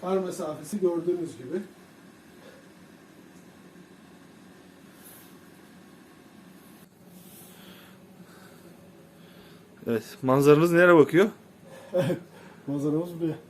Kar mesafesi gördüğünüz gibi. Evet. Manzaranız nereye bakıyor? Manzaramız buraya.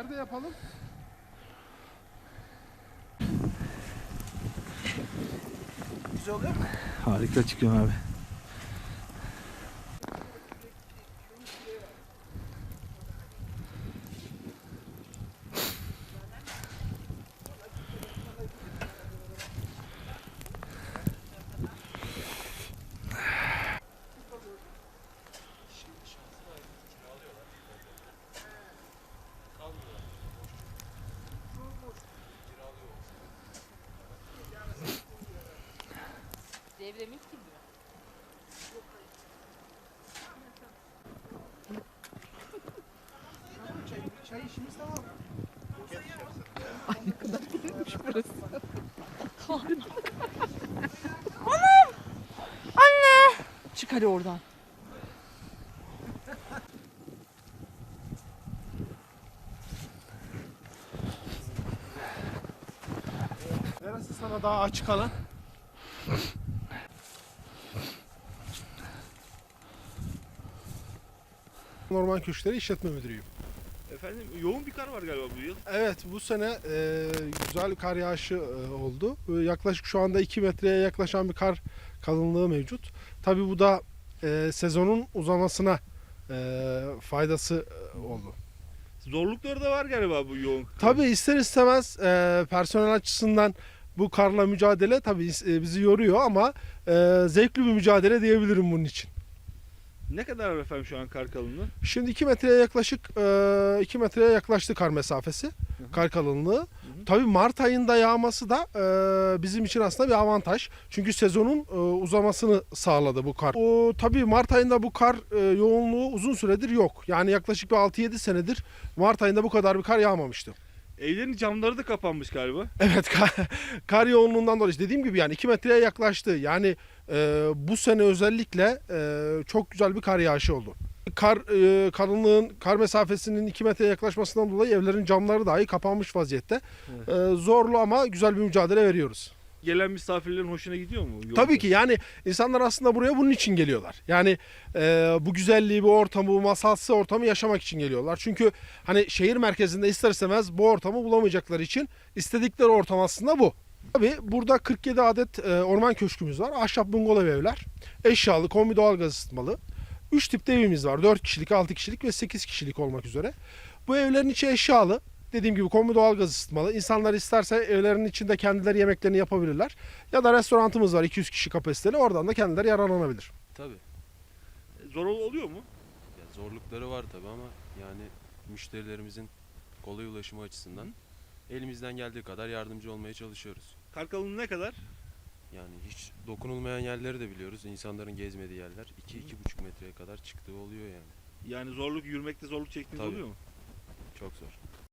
Nerede yapalım? Güzel oluyor mu? Harika çıkıyor abi. Devlemiş gibi. Çay, işimiz tamam. Çık hadi oradan. Neresi sana daha açık alan? Orman Köşkleri İşletme Müdürüyüm. Efendim yoğun bir kar var galiba bu yıl. Evet bu sene e, güzel kar yağışı e, oldu. E, yaklaşık şu anda 2 metreye yaklaşan bir kar kalınlığı mevcut. Tabi bu da e, sezonun uzamasına e, faydası e, oldu. Zorlukları da var galiba bu yoğun. Tabi ister istemez e, personel açısından bu karla mücadele tabi bizi yoruyor ama e, zevkli bir mücadele diyebilirim bunun için. Ne kadar efendim şu an kar kalınlığı? Şimdi 2 metreye yaklaşık 2 metreye yaklaştı kar mesafesi, kar kalınlığı. Tabii Mart ayında yağması da e, bizim için aslında bir avantaj. Çünkü sezonun e, uzamasını sağladı bu kar. O tabii Mart ayında bu kar e, yoğunluğu uzun süredir yok. Yani yaklaşık bir 6-7 senedir Mart ayında bu kadar bir kar yağmamıştı. Evlerin camları da kapanmış galiba. Evet kar, kar yoğunluğundan dolayı dediğim gibi yani 2 metreye yaklaştı. Yani e, bu sene özellikle e, çok güzel bir kar yağışı oldu. Kar e, kalınlığın kar mesafesinin 2 metreye yaklaşmasından dolayı evlerin camları dahi kapanmış vaziyette. E, zorlu ama güzel bir mücadele veriyoruz. Gelen misafirlerin hoşuna gidiyor mu? Yoğun Tabii ki yani insanlar aslında buraya bunun için geliyorlar. Yani e, bu güzelliği, bu ortamı, bu masalsı ortamı yaşamak için geliyorlar. Çünkü hani şehir merkezinde ister istemez bu ortamı bulamayacakları için istedikleri ortam aslında bu. Tabii burada 47 adet e, orman köşkümüz var. Ahşap bungalov evler, eşyalı, kombi doğalgaz ısıtmalı. 3 tipte evimiz var. 4 kişilik, 6 kişilik ve 8 kişilik olmak üzere. Bu evlerin içi eşyalı. Dediğim gibi kombi doğalgaz ısıtmalı. İnsanlar isterse evlerinin içinde kendileri yemeklerini yapabilirler. Ya da restoranımız var 200 kişi kapasiteli. Oradan da kendileri yararlanabilir. Tabii. Zor oluyor mu? Ya zorlukları var tabii ama yani müşterilerimizin kolay ulaşımı açısından elimizden geldiği kadar yardımcı olmaya çalışıyoruz. Kar kalınlığı ne kadar? Yani hiç dokunulmayan yerleri de biliyoruz. İnsanların gezmediği yerler 2-2,5 metreye kadar çıktığı oluyor yani. Yani zorluk yürümekte zorluk çektiğiniz Tabii. oluyor mu? Çok zor.